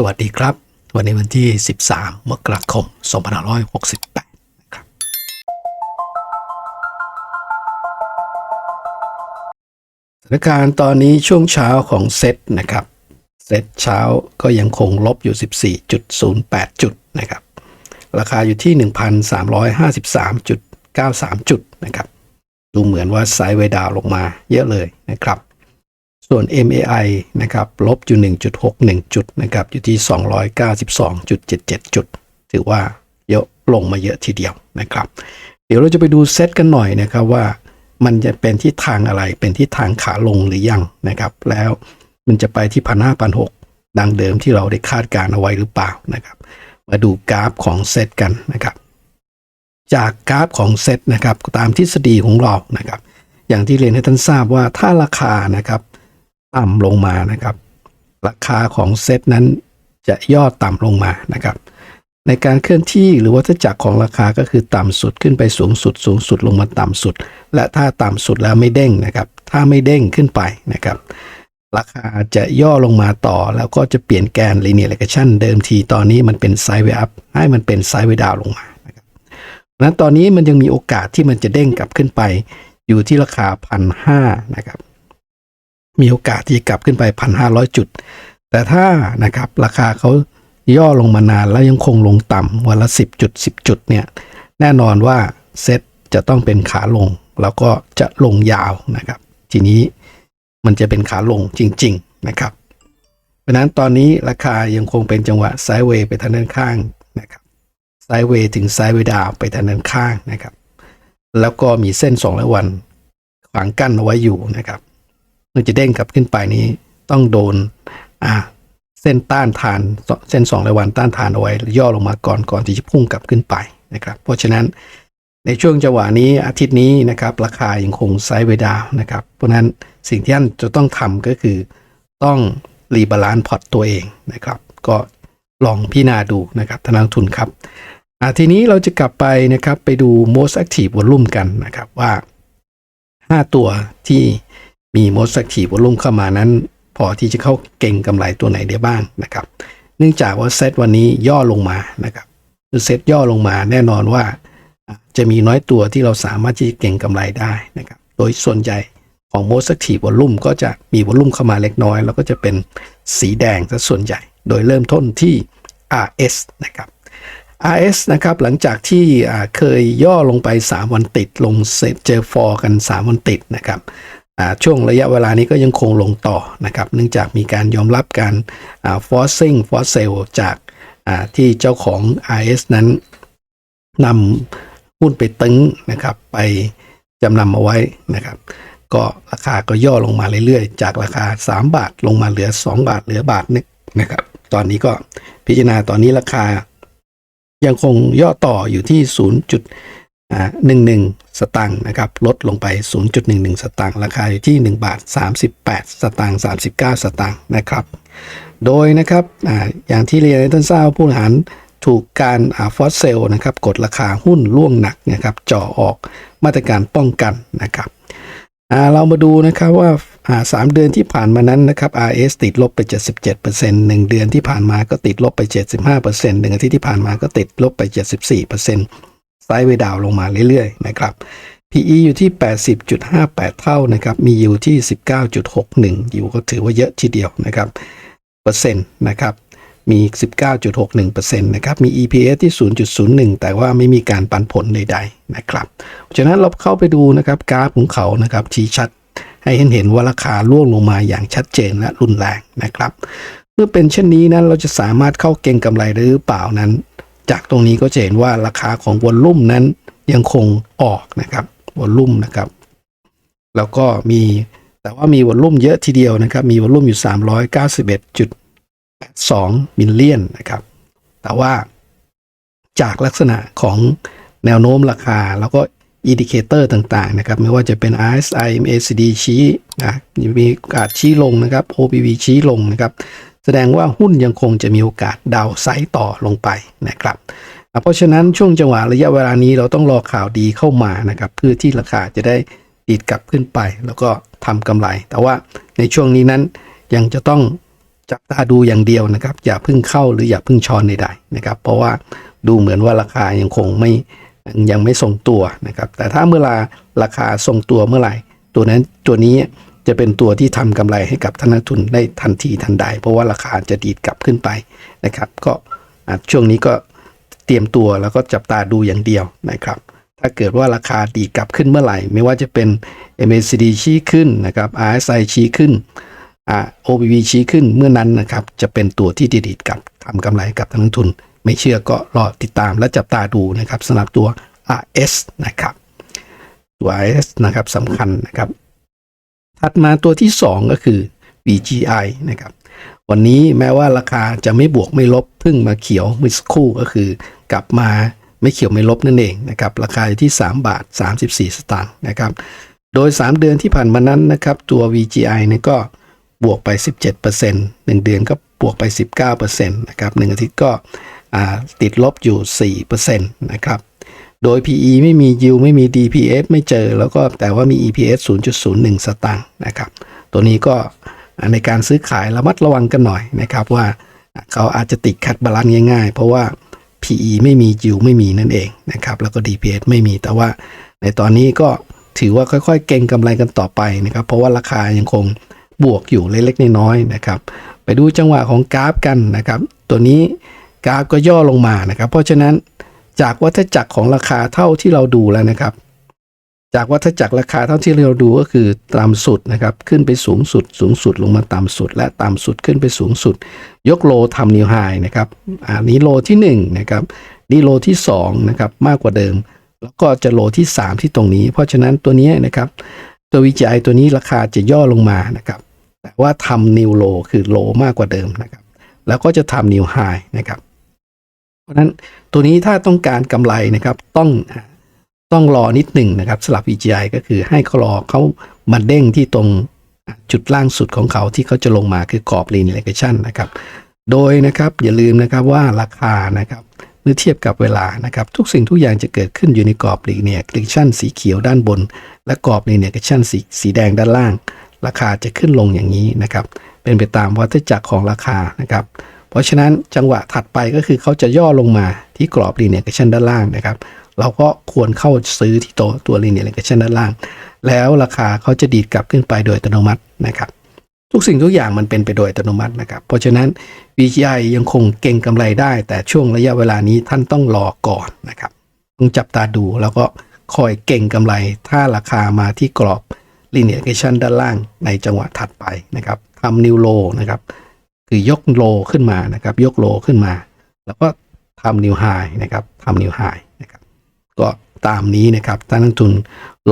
สวัสดีครับ วันนี้วันที่ 13 มกราคม 2568นะครับสถานการณ์ตอนนี้ช่วงเช้าของเซตนะครับ เซตเช้าก็ยังคงลบอยู่ 14.08 จุดนะครับ ราคาอยู่ที่ 1,353.93 จุดนะครับ ดูเหมือนว่าไซด์เวย์ดาวลงมาเยอะเลยนะครับ ส่วน MAI นะครับลบอยู่1.61 จุดนะครับอยู่ที่ 292.77 จุด ถือว่าเยอะลงมาเยอะทีเดียวนะครับ เดี๋ยวเราจะไปดูเซตกันหน่อยนะครับว่ามันจะเป็นที่ทางอะไรเป็นที่ทางขาลงหรือยังนะครับ แล้วมันจะไปที่พันห้าพันหกดังเดิมที่เราได้คาดการเอาไว้หรือเปล่านะครับ มาดูกราฟของเซตกันนะครับ จากกราฟของเซตนะครับตามทฤษฎีของเรานะครับ อย่างที่เรียนให้ท่านทราบว่าถ้าราคานะครับ ต่ำลงมานะครับ ราคาของเซตนั้นจะย่อต่ำลงมานะครับ ในการเคลื่อนที่หรือวัฏจักรของราคาก็คือต่ำสุดขึ้นไปสูงสุด สูงสุดลงมาต่ำสุด และถ้าต่ำสุดแล้วไม่เด้งนะครับ ถ้าไม่เด้งขึ้นไปนะครับ ราคาจะย่อลงมาต่อ แล้วก็จะเปลี่ยนแกน linear regression เดิมทีตอนนี้มันเป็น side way up ให้มันเป็น sideways down ลงมานะครับนั้นตอนนี้มันยังมีโอกาสที่มันจะเด้งกลับขึ้นไป อยู่ที่ราคาพันห้านะครับ มีโอกาสที่จะกลับขึ้นไปพันห้าร้อยจุด แต่ถ้านะครับราคาเขาย่อลงมานานแล้วยังคงลงต่ำวันละสิบจุดสิบจุดเนี่ยแน่นอนว่าเซ็ตจะต้องเป็นขาลง แล้วก็จะลงยาวนะครับ ทีนี้มันจะเป็นขาลงจริง ๆนะครับ เพราะนั้นตอนนี้ราคายังคงเป็นจังหวะไซด์เวย์ไปทางด้านข้างนะครับไซด์เวย์ถึงไซด์เวย์ดาวไปทางด้านข้างนะครับ แล้วก็มีเส้นสองร้อยวันขวางกั้นเอาไว้อยู่นะครับื่อจะเด้งกลับขึ้นไปนี้ต้องโดนอ่าเส้นต้านทานเส้นสองรายวันต้านทานเอาไว้ย่อลงมาก่อนก่อนที่จะพุ่งกลับขึ้นไปนะครับ เพราะฉะนั้นในช่วงจังหวะนี้อาทิตย์นี้นะครับราคายังคงไซด์เวดาวนะครับ เพราะฉะนั้นสิ่งที่ท่านจะต้องทำก็คือต้องรีบาลานซ์พอร์ตตัวเองนะครับ ก็ลองพิจารณาดูนะครับทางนักทุนครับทีนี้เราจะกลับไปนะครับไปดู most active volume กันนะครับว่า 5 ตัวที่ มี most active volume เข้ามานั้น พอที่จะเข้าเก่งกำไรตัวไหนได้บ้างนะครับ เนื่องจากว่าเซตวันนี้ย่อลงมานะครับเซตย่อลงมาแน่นอนว่า จะมีน้อยตัวที่เราสามารถที่จะเก่งกำไรได้นะครับ โดยส่วนใหญ่ของ most active volume ก็จะมี volume เข้ามาเล็กน้อย แล้วก็จะเป็นสีแดงซะส่วนใหญ่ โดยเริ่มต้นที่ RS นะครับ RS นะครับหลังจากที่เคยย่อลงไป 3 วันติดลงเซตเจอฟอร์กัน 3 วันติดนะครับ ช่วงระยะเวลานี้ก็ยังคงลงต่อนะครับ เนื่องจากมีการยอมรับการอ่า forcing for sale จากที่เจ้าของ RS นั้นนำหุ้นไปตึงนะครับ ไปจำนำเอาไว้นะครับ ก็ราคาก็ย่อลงมาเรื่อยๆ จากราคา 3 บาทลงมาเหลือ 2 บาทเหลือบาทนึงนะครับ ตอนนี้ก็พิจารณาตอนนี้ราคา ยังคงย่อต่ออยู่ที่ 0.11สตางค์นะครับลดลงไป 0.11 สตางค์ราคาอยู่ที่ 1 บาท 38 สตางค์39 สตางค์นะครับ โดยนะครับออย่างที่เรียนให้ท่านทราบผู้บริหารถูกการฟอสเซลนะครับกดราคาหุ้นล่วงหนักนะครับจ่อออกมาตรการป้องกันนะครับเรามาดูนะครับว่าาสามเดือนที่ผ่านมานั้นนะครับ RS ติดลบไป 77% 1เดือนที่ผ่านมาก็ติดลบไป 75%หนึ่งอาทิตย์ที่ผ่านมาก็ติดลบไป 74% ไซด์เวดาวน์ลงมาเรื่อยๆนะครับ PE อยู่ที่ 80.58 เท่านะครับ มียิวที่ 19.61ยิวก็ถือว่าเยอะทีเดียวนะครับเปอร์เซ็นต์นะครับ มี 19.61%นะครับ มี EPS ที่ 0.01 แต่ว่าไม่มีการปันผลใดๆนะครับฉะนั้นเราเข้าไปดูนะครับกราฟของเขานะครับชี้ชัดให้เห็นเห็นว่าราคาล่วงลงมาอย่างชัดเจนและรุนแรงนะครับ เมื่อเป็นเช่นนี้นั้นเราจะสามารถเข้าเก็งกำไรได้หรือเปล่านั้น จากตรงนี้ก็จะเห็นว่าราคาของวอลลุ่มนั้นยังคงออกนะครับวอลลุ่มนะครับ แล้วก็มีแต่ว่ามีวอลลุ่มเยอะทีเดียวนะครับ มีวอลลุ่มอยู่ 391.82มิลเลียนนะครับ แต่ว่าจากลักษณะของแนวโน้มราคาแล้วก็อินดิเคเตอร์ต่างๆนะครับ ไม่ว่าจะเป็น RSI MACD ชี้นะมีกาสชี้ลงนะครับ OPV ชี้ลงนะครับ แสดงว่าหุ้นยังคงจะมีโอกาสดาวไซด์ต่อลงไปนะครับ เพราะฉะนั้นช่วงจังหวะระยะเวลานี้เราต้องรอข่าวดีเข้ามานะครับเพื่อที่ราคาจะได้ดีดกลับขึ้นไป แล้วก็ทำกำไร แต่ว่าในช่วงนี้นั้นยังจะต้องจับตาดูอย่างเดียวนะครับ อย่าพึ่งเข้าหรืออย่าพึ่งช้อนใดๆนะครับ เพราะว่าดูเหมือนว่าราคายังคงไม่ยังไม่ทรงตัวนะครับ แต่ถ้าเมื่อราราคาทรงตัวเมื่อไหร่ ตัวนั้นตัวนี้ จะเป็นตัวที่ทำกำไรให้กับท่านนักทุนได้ทันทีทันใด เพราะว่าราคาจะดีดกลับขึ้นไปนะครับ ก็ช่วงนี้ก็เตรียมตัวแล้วก็จับตาดูอย่างเดียวนะครับถ้าเกิดว่าราคาดีดกลับขึ้นเมื่อไหร่ ไม่ว่าจะเป็น MACD ชี้ขึ้นนะครับ RSI ชี้ขึ้นอ่า OBV ชี้ขึ้นเมื่อนั้นนะครับ จะเป็นตัวที่ดีดกลับทำกำไรกับนักลงทุน ไม่เชื่อก็รอติดตามและจับตาดูนะครับสำหรับตัว RS นะครับ ตัว RS นะครับสำคัญนะครับ ถัดมาตัวที่ 2 ก็คือ VGI นะครับ วันนี้แม้ว่าราคาจะไม่บวกไม่ลบเพิ่งมาเขียวเมื่อสักครู่ก็คือ กลับมาไม่เขียวไม่ลบนั่นเองนะครับ ราคาอยู่ที่ 3 บาท 34 สตางค์นะครับ โดย 3 เดือนที่ผ่านมานั้นนะครับ ตัว VGI เนี่ยก็บวกไป 17% 1 เดือนก็บวกไป 19%นะครับ1อาทิตย์ก็ติดลบอยู่ 4%นะครับ โดย PE ไม่มี yield ไม่มี DPS ไม่เจอ แล้วก็แต่ว่ามี EPS 0.01 สตางค์นะครับ ตัวนี้ก็ในการซื้อขายระมัดระวังกันหน่อยนะครับว่าเขาอาจจะติดคัดบาลานซ์ง่ายๆ เพราะว่า PE ไม่มี yield ไม่มีนั่นเองนะครับ แล้วก็ DPS ไม่มี แต่ว่าในตอนนี้ก็ถือว่าค่อยๆ เก็งกำไรกันต่อไปนะครับ เพราะว่าราคายังคงบวกอยู่เล็กๆ น้อยๆนะครับ ไปดูจังหวะของกราฟกันนะครับ ตัวนี้กราฟก็ย่อลงมานะครับ เพราะฉะนั้น จากวัฏจักรของราคาเท่าที่เราดูแล้วนะครับ จากวัฏจักรราคาเท่าที่เราดูก็คือต่ำสุดนะครับ ขึ้นไปสูงสุด สูงสุดลงมาต่ำสุด และต่ำสุดขึ้นไปสูงสุด ยกโลทำนิวไฮนะครับอันนี้โลที่1นะครับนี่โลที่2นะครับมากกว่าเดิม แล้วก็จะโลที่ 3 ที่ตรงนี้ เพราะฉะนั้นตัวนี้นะครับตัว VGI ตัวนี้ราคาจะย่อลงมานะครับแต่ว่าทำนิวโลคือโลมากกว่าเดิมนะครับ แล้วก็จะทำนิวไฮนะครับ ราะนั้นตัวนี้ถ้าต้องการกำไรนะครับต้องต้องรอนิดหนึ่งนะครับสลับ VGI ก็คือให้เขารอเขามาเด้งที่ตรงจุดล่างสุดของเขาที่เขาจะลงมาคือกรอบ linear regression นะครับ โดยนะครับอย่าลืมนะครับว่าราคานะครับเมื่อเทียบกับเวลานะครับ ทุกสิ่งทุกอย่างจะเกิดขึ้นอยู่ในกรอบ linear regression สีเขียวด้านบน และกรอบ linear regression สีสีแดงด้านล่าง ราคาจะขึ้นลงอย่างนี้นะครับ เป็นไปตามวัฏจักรของราคานะครับ เพราะฉะนั้นจังหวะถัดไปก็คือเขาจะย่อลงมาที่กรอบ linear regression ด้านล่างนะครับ เราก็ควรเข้าซื้อที่ตัวตัว linear regression ด้านล่าง แล้วราคาเขาจะดีดกลับขึ้นไปโดยอัตโนมัตินะครับทุกสิ่งทุกอย่างมันเป็นไปโดยอัตโนมัตินะครับ เพราะฉะนั้น VGI ยังคงเก่งกำไรได้ แต่ช่วงระยะเวลานี้ท่านต้องรอก่อนนะครับต้องจับตาดูแล้วก็คอยเก่งกำไร ถ้าราคามาที่กรอบ linear Action ด้านล่างในจังหวะถัดไปนะครับทำนิวโลนะครับ คือยกโลขึ้นมานะครับ ยกโลขึ้นมา แล้วก็ทำนิวไฮนะครับทำนิวไฮนะครับ ก็ตามนี้นะครับท่านนักทุน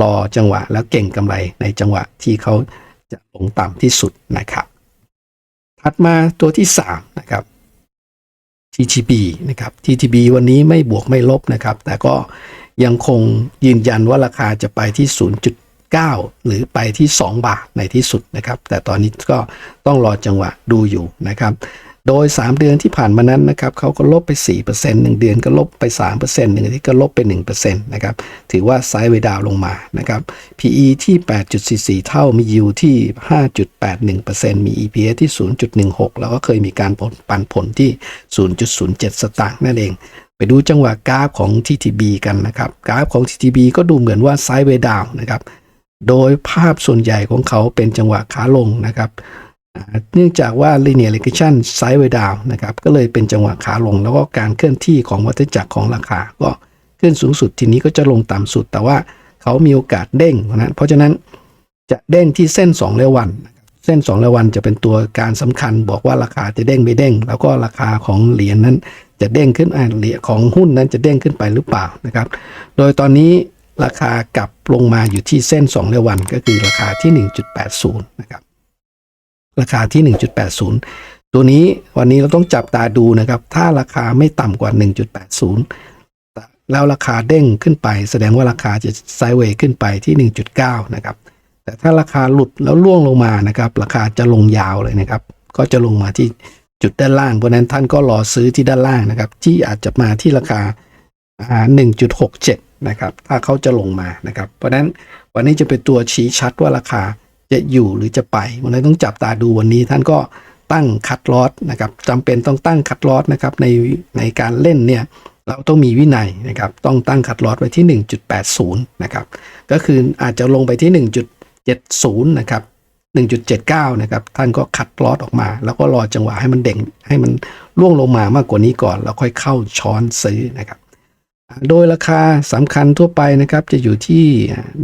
รอจังหวะแล้วเก่งกำไรในจังหวะที่เขาจะลงต่ำที่สุดนะครับ ถัดมาตัวที่ 3 นะครับ TTB นะครับ TTB วันนี้ไม่บวกไม่ลบนะครับ แต่ก็ยังคงยืนยันว่าราคาจะไปที่ 9 หรือไปที่ 2 บาทในที่สุดนะครับ แต่ตอนนี้ก็ต้องรอจังหวะดูอยู่นะครับ โดย 3 เดือนที่ผ่านมานั้นนะครับเขาก็ลบไป 4% 1 เดือนก็ลบไป 3% 1อาทิตย์ก็ลบไป1%นะครับ ถือว่าไซด์เวดาวลงมานะครับ PE ที่ 8.44 เท่ามี yield ที่ 5.81%มี EPS ที่ 0.16 แล้วก็เคยมีการผลปันผลที่ 0.07 สตางค์นั่นเองไปดูจังหวะกราฟของ TTB กันนะครับ กราฟของ TTB ก็ดูเหมือนว่าไซด์เวดาวนะครับ โดยภาพส่วนใหญ่ของเขาเป็นจังหวะขาลงนะครับ เนื่องจากว่า linear regression sideways down นะครับ ก็เลยเป็นจังหวะขาลง แล้วก็การเคลื่อนที่ของวัฏจักรของราคา ก็ขึ้นสูงสุดทีนี้ก็จะลงต่ำสุด แต่ว่าเขามีโอกาสเด้งนะเพราะฉะนั้นจะเด้งที่เส้น2เรายวันเส้น2เรายวันจะเป็นตัวการสำคัญ บอกว่าราคาจะเด้งไม่เด้ง แล้วก็ราคาของเหรียญนั้นจะเด้งขึ้นอ่าเหรียญของหุ้นนั้นจะเด้งขึ้นไปหรือเปล่านะครับ โดยตอนนี้ ราคากลับลงมาอยู่ที่เส้น2เรายวันก็คือราคาที่ 1.80 นะครับ ราคาที่ 1.80 ตัวนี้วันนี้เราต้องจับตาดูนะครับ ถ้าราคาไม่ต่ำกว่า 1.80 แล้วราคาเด้งขึ้นไป แสดงว่าราคาจะไซด์เวย์ขึ้นไปที่ 1.9 นะครับ แต่ถ้าราคาหลุดแล้วล่วงลงมานะครับ ราคาจะลงยาวเลยนะครับ ก็จะลงมาที่จุดด้านล่าง เพราะนั้นท่านก็รอซื้อที่ด้านล่างนะครับ ที่อาจจะมาที่ราคาอ่า 1.67 นะครับ ถ้าเขาจะลงมานะครับ เพราะฉะนั้นวันนี้จะเป็นตัวชี้ชัดว่าราคาจะอยู่หรือจะไปวันนี้ต้องจับตาดูวันนี้ท่านก็ตั้งคัดลอสนะครับจำเป็นต้องตั้งคัดลอสนะครับในในการเล่นเนี่ยเราต้องมีวินัยนะครับ ต้องตั้งคัดลอสไว้ที่ 1.80 นะครับ ก็คืออาจจะลงไปที่ 1.70 นะครับ 1.79 นะครับ ท่านก็คัดลอสออกมา แล้วก็รอจังหวะให้มันเด่งให้มันล่วงลงมามากกว่านี้ก่อน แล้วค่อยเข้าช้อนซื้อนะครับ โดยราคาสำคัญทั่วไปนะครับ จะอยู่ที่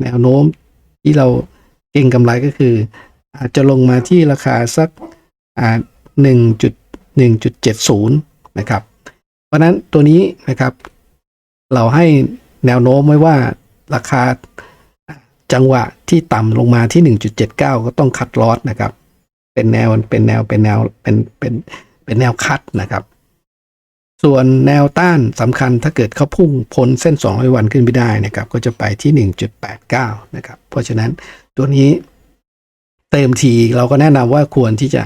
แนวโน้มที่เราเก่งกำไรก็คือ อาจจะลงมาที่ราคาสักอ่า1.1.70นะครับ เพราะฉะนั้นตัวนี้นะครับ เราให้แนวโน้มไว้ว่าราคาจังหวะที่ต่ำลงมาที่ 1.79 ก็ต้องคัดลอสนะครับ เป็นแนวเป็นแนวเป็นแนวเป็นเป็นเป็นแนวคัดนะครับ ส่วนแนวต้านสำคัญถ้าเกิดเขาพุ่งพ้นเส้น 200 วันขึ้นไปได้นะครับ ก็จะไปที่ 1.89 นะครับ เพราะฉะนั้นตัวนี้เต็มทีเราก็แนะนำว่าควรที่จะ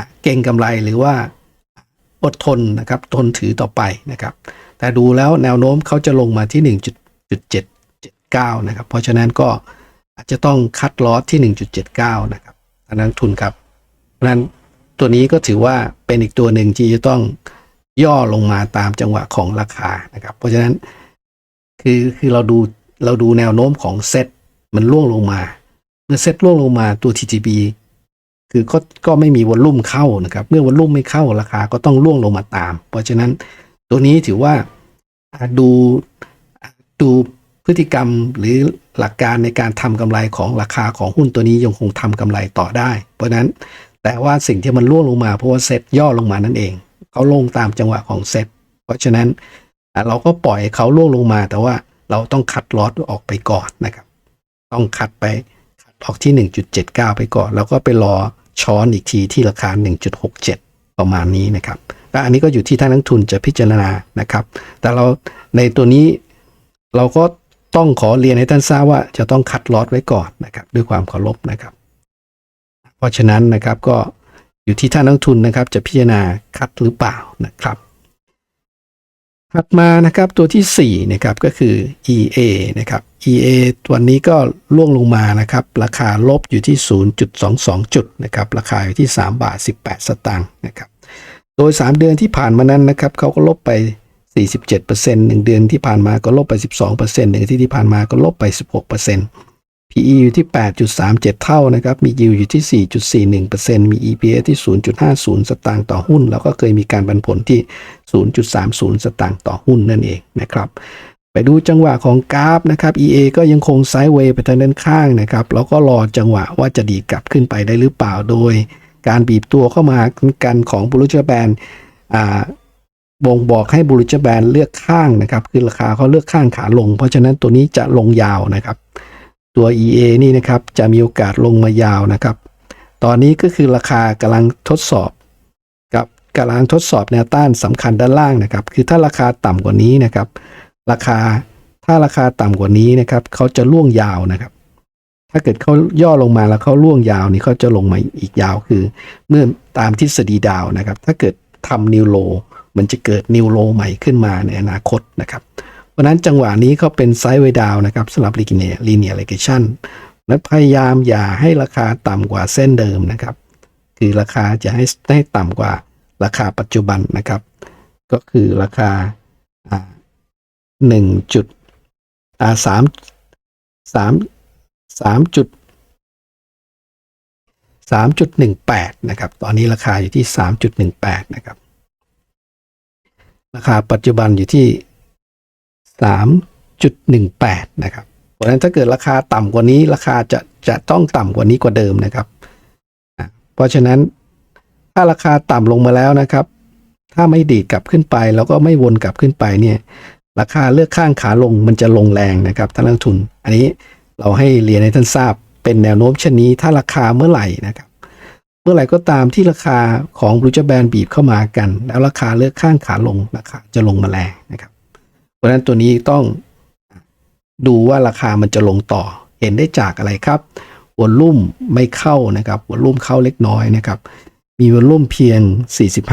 ะเก่งกำไรหรือว่าอดทนนะครับ ทนถือต่อไปนะครับ แต่ดูแล้วแนวโน้มเขาจะลงมาที่ 1.79 นะครับ เพราะฉะนั้นก็อาจจะต้องคัดลอสที่ 1.79 นะครับอันนั้นทุนครับเพราะนั้นตัวนี้ก็ถือว่าเป็นอีกตัวหนึ่งที่จะต้อง ย่อลงมาตามจังหวะของราคานะครับ เพราะฉะนั้นคือคือเราดูเราดูแนวโน้มของเซ็ตมันล่วงลงมา เมื่อเซ็ตล่วงลงมาตัว TTB คือก็ก็ไม่มีวอลลุ่มเข้านะครับ เมื่อวอลลุ่มไม่เข้าราคาก็ต้องล่วงลงมาตาม เพราะฉะนั้นตัวนี้ถือว่าดูดูพฤติกรรมหรือหลักการในการทำกำไรของราคาของหุ้นตัวนี้ยังคงทำกำไรต่อได้ เพราะฉะนั้นแต่ว่าสิ่งที่มันล่วงลงมาเพราะว่าเซ็ตย่อลงมานั่นเอง เขาลงตามจังหวะของเซ็ตเพราะฉะนั้นเราก็ปล่อยเขาล่วงลงมา แต่ว่าเราต้องคัดลอสออกไปก่อนนะครับ ต้องคัดไปคัดออกที่ 1.79 ไปก่อน แล้วก็ไปรอช้อนอีกทีที่ราคา 1.67 ประมาณนี้นะครับและอันนี้ก็อยู่ที่ท่านนักทุนจะพิจารณานะครับ แต่เราในตัวนี้เราก็ต้องขอเรียนให้ท่านทราบว่าจะต้องคัดลอสไว้ก่อนนะครับ ด้วยความเคารพนะครับ เพราะฉะนั้นนะครับก็ อยู่ที่ท่านนักทุนนะครับจะพิจารณาคัดหรือเปล่านะครับถัดมานะครับตัวที่4นะครับก็คือ EA นะครับ EA วันนี้ก็ล่วงลงมานะครับราคาลบอยู่ที่ 0.22 จุดนะครับราคาอยู่ที่ 3 บาท 18 สตางค์นะครับโดย 3 เดือนที่ผ่านมานั้นนะครับเขาก็ลบไป 47% 1 เดือนที่ผ่านมาก็ลบไป 12%หนึ่งอาที่ที่ผ่านมาก็ลบไป 16% PE อยู่ที่ 8.37 เท่านะครับ มี yield อยู่ที่ 4.41%มี EPS ที่ 0.50 สตางค์ต่อหุ้น แล้วก็เคยมีการปันผลที่ 0.30 สตางค์ต่อหุ้นนั่นเองนะครับ ไปดูจังหวะของกราฟนะครับ EA ก็ยังคงไซด์เวย์ไปทางด้านข้างนะครับ แล้วก็รอจังหวะว่าจะดีกลับขึ้นไปได้หรือเปล่า โดยการบีบตัวเข้ามากันของบุรุษแบนอ่าบ่งบอกให้บุรุษแบนเลือกข้างนะครับ คือราคาเขาเลือกข้างขาลง เพราะฉะนั้นตัวนี้จะลงยาวนะครับ ตัว EA นี่นะครับจะมีโอกาสลงมายาวนะครับ ตอนนี้ก็คือราคากำลังทดสอบกับกำลังทดสอบแนวต้านสำคัญด้านล่างนะครับ คือถ้าราคาต่ำกว่านี้นะครับ ราคาถ้าราคาต่ำกว่านี้นะครับเขาจะล่วงยาวนะครับ ถ้าเกิดเขาย่อลงมาแล้วเขาล่วงยาวนี่เขาจะลงมาอีกยาวคือ เมื่อตามทฤษฎีดาวนะครับ ถ้าเกิดทำนิวโลมันจะเกิดนิวโลใหม่ขึ้นมาในอนาคตนะครับ เพราะนั้นจังหวะนี้เขาเป็นไซด์เวดาวนะครับสำหรับ linear linear regression และพยายามอย่าให้ราคาต่ำกว่าเส้นเดิมนะครับ คือราคาจะให้ให้ต่ำกว่าราคาปัจจุบันนะครับ ก็คือราคาอ่าหนึ่งจุดอ่าสามสามสามจุดสามจุดหนึ่งแปดนะครับ ตอนนี้ราคาอยู่ที่สามจุดหนึ่งแปดนะครับ ราคาปัจจุบันอยู่ที่ สามจุดหนึ่งแปดนะครับเพราะฉะนั้นถ้าเกิดราคาต่ำกว่านี้ราคาจะจะต้องต่ำกว่านี้กว่าเดิมนะครับ เพราะฉะนั้นถ้าราคาต่ำลงมาแล้วนะครับ ถ้าไม่ดีดกลับขึ้นไป แล้วก็ไม่วนกลับขึ้นไปเนี่ยราคาเลือกข้างขาลงมันจะลงแรงนะครับท่านนักทุน อันนี้เราให้เรียนให้ท่านทราบเป็นแนวโน้มเช่นนี้ ถ้าราคาเมื่อไหร่นะครับ เมื่อไหร่ก็ตามที่ราคาของบรูจแบนบีบเข้ามากัน แล้วราคาเลือกข้างขาลงราคาจะลงมาแรงนะครับ ราะฉะนั้นตัวนี้ต้องดูว่าราคามันจะลงต่อ เห็นได้จากอะไรครับวอลลุ่มไม่เข้านะครับวอลลุ่มเข้าเล็กน้อยนะครับ มีวอลลุ่มเพียง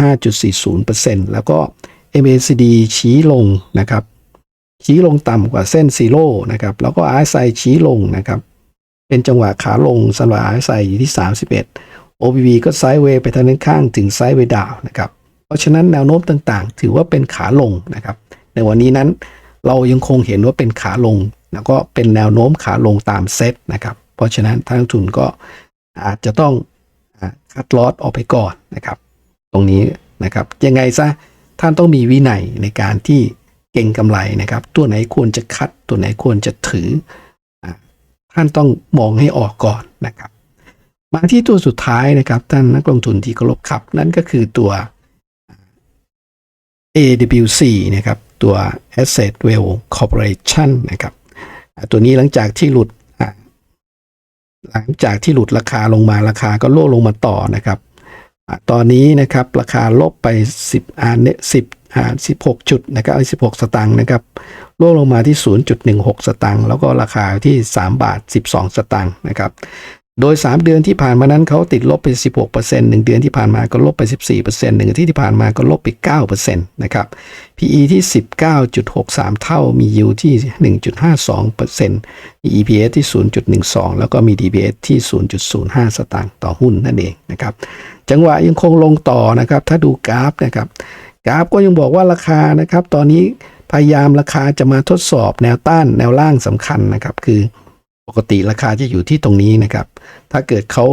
45.40%แล้วก็ MACD ชี้ลงนะครับ ชี้ลงต่ำกว่าเส้นซีโร่นะครับ แล้วก็ RSI ชี้ลงนะครับ เป็นจังหวะขาลงสำหรับ RSI อยู่ที่ 31 OBV ก็ไซด์เวย์ไปทางด้านข้างถึงไซด์เวย์ดาวนะครับ เพราะฉะนั้นแนวโน้มต่างๆ ถือว่าเป็นขาลงนะครับ ในวันนี้นั้นเรายังคงเห็นว่าเป็นขาลง แล้วก็เป็นแนวโน้มขาลงตามเซตนะครับ เพราะฉะนั้นทางนักทุนก็อาจจะต้องคัดลอตออกไปก่อนนะครับ ตรงนี้นะครับยังไงซะท่านต้องมีวินัยในการที่เก่งกำไรนะครับ ตัวไหนควรจะคัด ตัวไหนควรจะถือท่านต้องมองให้ออกก่อนนะครับ มาที่ตัวสุดท้ายนะครับท่านนักลงทุนที่เคารพครับ นั่นก็คือตัว AWC นะครับ ตัว Asset Well Corporation นะครับตัวนี้หลังจากที่หลุดหลังจากที่หลุดราคาลงมาราคาก็โล่ลงมาต่อนะครับอตอนนี้นะครับราคาลบไป 10อ่าเนี่ย10อ่า16 จุดนะครับ16 สตางค์นะครับโล่ลงมาที่ 0.16 สตางค์แล้วก็ราคาที่ 3 บาท 12 สตางค์นะครับ โดย 3 เดือนที่ผ่านมานั้นเขาติดลบไป 16% 1 เดือนที่ผ่านมาก็ลบไป 14% 1อาทิตย์ที่ผ่านมาก็ลบไป 9%นะครับ PE ที่ 19.63 เท่า มี yield ที่ 1.52%มี EPS ที่ 0.12 แล้วก็มี DPS ที่ 0.05 สตางค์ต่อหุ้นนั่นเองนะครับ จังหวะยังคงลงต่อนะครับ ถ้าดูกราฟนะครับ กราฟก็ยังบอกว่าราคานะครับ ตอนนี้พยายามราคาจะมาทดสอบแนวต้านแนวล่างสำคัญนะครับ คือ กติราคาจะอยู่ที่ตรงนี้นะครับ ถ้าเกิดเขา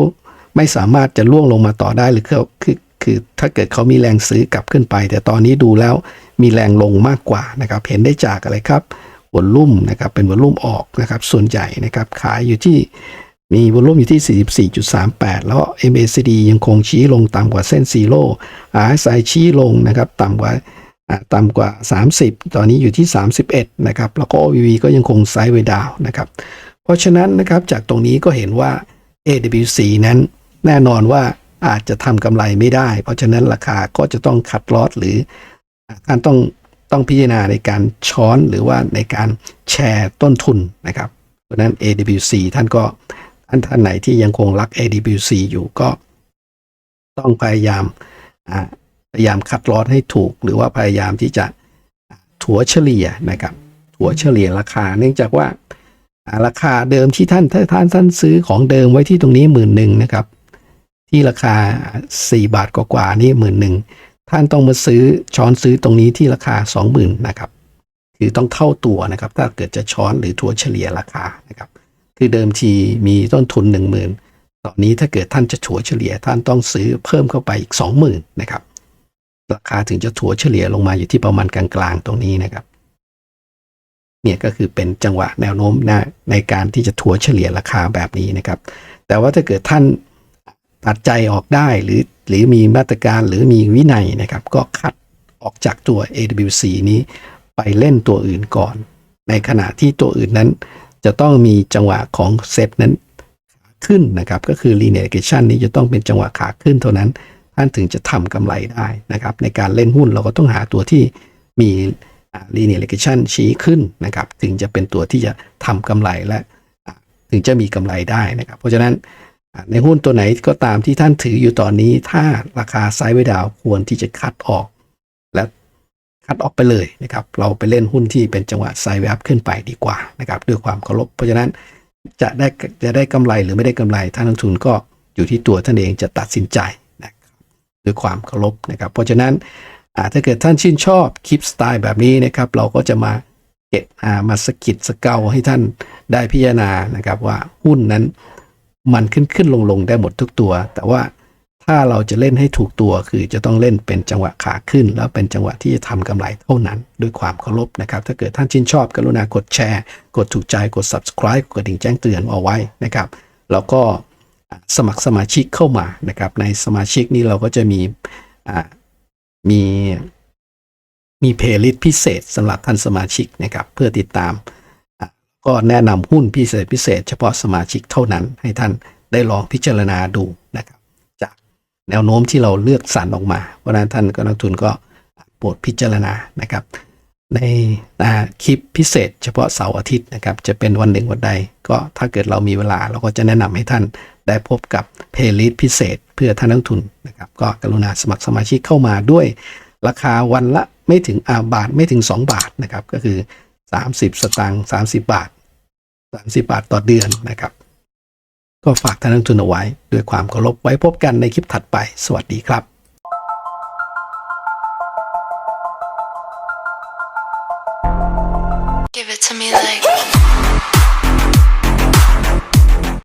ไม่สามารถจะล่วงลงมาต่อได้หรือเขาคือคือถ้าเกิดเขามีแรงซื้อกลับขึ้นไป แต่ตอนนี้ดูแล้วมีแรงลงมากกว่านะครับ เห็นได้จากอะไรครับวอลลุ่มนะครับเป็นวอลลุ่มออกนะครับ ส่วนใหญ่นะครับขายอยู่ที่มีวอลลุ่มอยู่ที่ 44.38 แล้ว MACD ยังคงชี้ลงต่ำกว่าเส้นซีโร่ RSI ชี้ลงนะครับต่ำกว่าต่ำกว่า 30 ตอนนี้อยู่ที่ 31 นะครับ แล้วก็ OVV ก็ยังคงไซด์เวดาวนะครับ เพราะฉะนั้นนะครับจากตรงนี้ก็เห็นว่า AWC นั้นแน่นอนว่าอาจจะทำกำไรไม่ได้ เพราะฉะนั้นราคาก็จะต้องคัดลอตหรืออ่าท่านต้องต้องพิจารณาในการช้อนหรือว่าในการแชร์ต้นทุนนะครับเพราะนั้น AWC ท่านก็ท่านท่านไหนที่ยังคงรัก AWC อยู่ก็ ต้องพยายามพยายามคัดลอตให้ถูก หรือว่าพยายามที่จะถัวเฉลี่ยนะครับถัวเฉลี่ยราคา เนื่องจากว่า ราคาเดิมที่ท่านถ้าท่านท่านซื้อของเดิมไว้ที่ตรงนี้หมื่นหนึ่งนะครับ ที่ราคา 4 บาทกว่าๆนี่หมื่นหนึ่งท่านต้องมาซื้อช้อนซื้อตรงนี้ที่ราคา 20,000นะครับคือต้องเท่าตัวนะครับ ถ้าเกิดจะช้อนหรือถัวเฉลี่ยราคานะครับ คือเดิมทีมีต้นทุน 10,000 ตอนนี้ถ้าเกิดท่านจะถัวเฉลี่ยท่านต้องซื้อเพิ่มเข้าไปอีก 20,000นะครับราคาถึงจะถัวเฉลี่ยลงมาอยู่ที่ประมาณกลางๆตรงนี้นะครับ เนี่ยก็คือเป็นจังหวะแนวโน้มนะในการที่จะถัวเฉลี่ยราคาแบบนี้นะครับ แต่ว่าถ้าเกิดท่านตัดใจออกได้หรือหรือมีมาตรการหรือมีวินัยนะครับ ก็คัดออกจากตัว AWC นี้ไปเล่นตัวอื่นก่อน ในขณะที่ตัวอื่นนั้น จะต้องมีจังหวะของเซตนั้นขาขึ้นนะครับ ก็คือ linear regression นี้จะต้องเป็นจังหวะขาขึ้นเท่านั้นท่านถึงจะทำกำไรได้นะครับ ในการเล่นหุ้นเราก็ต้องหาตัวที่มี อ่า linear regression ชี้ขึ้นนะครับถึงจะเป็นตัวที่จะทำกำไรและถึงจะมีกำไรได้นะครับ เพราะฉะนั้นในหุ้นตัวไหนก็ตามที่ท่านถืออยู่ตอนนี้ ถ้าราคาไซด์ไวดาวควรที่จะคัดออก และคัดออกไปเลยนะครับ เราไปเล่นหุ้นที่เป็นจังหวะไซด์เวฟขึ้นไปดีกว่านะครับด้วยความเคารพเพราะฉะนั้นจะได้จะได้กำไรหรือไม่ได้กำไรท่านนักทุนก็อยู่ที่ตัวท่านเองจะตัดสินใจนะครับด้วยความเคารพนะครับ เพราะฉะนั้น ถ้าเกิดท่านชื่นชอบคลิปสไตล์แบบนี้นะครับ เราก็จะมาเก็บมาสกิดสเกาให้ท่านได้พิจารณานะครับว่าหุ้นนั้นมันขึ้นขึ้นลงลงได้หมดทุกตัว แต่ว่าถ้าเราจะเล่นให้ถูกตัวคือจะต้องเล่นเป็นจังหวะขาขึ้น แล้วเป็นจังหวะที่จะทำกำไรเท่านั้นด้วยความเคารพนะครับ ถ้าเกิดท่านชื่นชอบกรุณากดแชร์ กดถูกใจกด subscribe กดกระดิ่งแจ้งเตือนเอาไว้นะครับ แล้วก็สมัครสมาชิกเข้ามานะครับ ในสมาชิกนี้เราก็จะมีอ่า มีมีเพลย์ลิสต์พิเศษสำหรับท่านสมาชิกนะครับ เพื่อติดตาม ก็แนะนำหุ้นพิเศษพิเศษ เฉพาะสมาชิกเท่านั้น ให้ท่านได้ลองพิจารณาดูนะครับ จากแนวโน้มที่เราเลือกสรรออกมาเพราะนั้นท่านก็นักทุนก็โปรดพิจารณานะครับ ในคลิปพิเศษ เฉพาะเสาร์อาทิตย์นะครับ จะเป็นวันหนึ่งวันใด ก็ถ้าเกิดเรามีเวลาเราก็จะแนะนำให้ท่านได้พบกับเพลย์ลิสต์พิเศษ เพื่อท่านนักทุนนะครับก็กรุณาสมัครสมาชิกเข้ามาด้วย ราคาวันละไม่ถึงอาบาทไม่ถึง 2 บาทนะครับก็คือ 30 สตางค์30 บาท 30 บาทต่อเดือนนะครับ ก็ฝากท่านนักลงทุนเอาไว้ ด้วยความเคารพไว้พบกันในคลิปถัดไป สวัสดีครับ